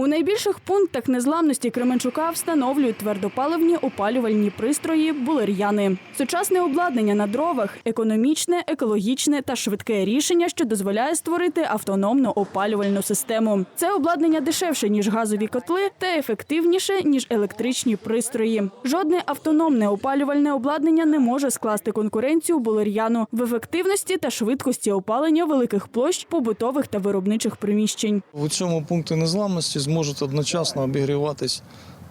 У найбільших пунктах незламності Кременчука встановлюють твердопаливні опалювальні пристрої булер'яни. Сучасне обладнання на дровах економічне, екологічне та швидке рішення, що дозволяє створити автономну опалювальну систему. Це обладнання дешевше ніж газові котли та ефективніше ніж електричні пристрої. Жодне автономне опалювальне обладнання не може скласти конкуренцію булер'яну в ефективності та швидкості опалення великих площ побутових та виробничих приміщень. У цьому пункті незламності зможуть одночасно обігріватись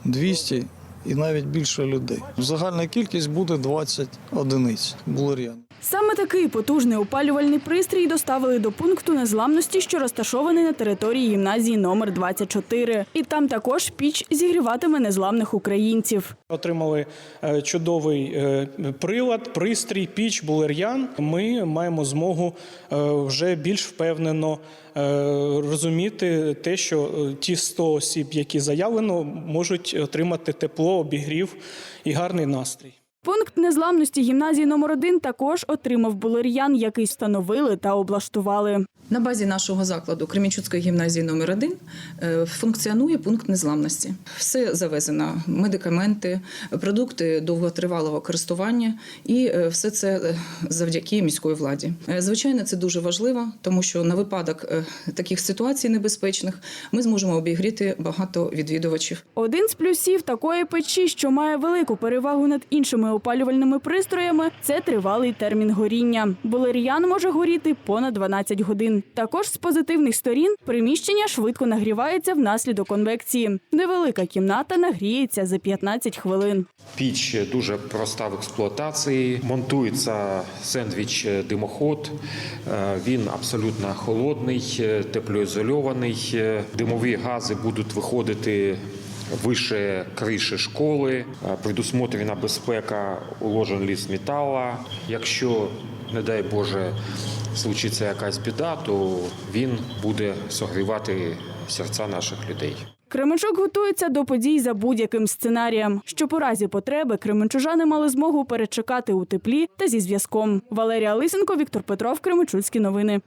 200 і навіть більше людей. Загальна кількість буде 20 одиниць булер'ян. Саме такий потужний опалювальний пристрій доставили до пункту незламності, що розташований на території гімназії номер 24. І там також піч зігріватиме незламних українців. Отримали е, чудовий е, прилад, пристрій, піч, булер'ян. Ми маємо змогу е, вже більш впевнено розуміти те, що ті 100 осіб, які заявлено, можуть отримати тепло, обігрів і гарний настрій. Пункт незламності гімназії номер 1 також отримав булер'ян, який встановили та облаштували. На базі нашого закладу Кремінчуцької гімназії номер 1 е, функціонує пункт незламності. Все завезено: медикаменти, продукти довготривалого користування, і е, все це е, завдяки міської владі. Звичайно, це дуже важливо, тому що на випадок таких ситуацій небезпечних ми зможемо обігріти багато відвідувачів. Один з плюсів такої печі, що має велику перевагу над іншими опалювальними пристроями, це тривалий термін горіння. Булер'ян може горіти понад 12 годин. Також з позитивних сторін приміщення швидко нагрівається внаслідок конвекції. Невелика кімната нагріється за 15 хвилин. Піч дуже проста в експлуатації. Монтується сендвіч димоход. Е, Він абсолютно холодний, е, теплоізольований. Е, Димові гази будуть виходити. Вище криші школи, Е, предусмотрена безпека, уложен ліс металу. Якщо, не дай Боже, случиться якась біда, то він буде согрівати серця наших людей. Кременчук готується до подій за будь-яким сценарієм, щоб у разі потреби кременчужани мали змогу перечекати у теплі та зі зв'язком. Валерія Лисенко, Віктор Петров, Кременчуцькі новини.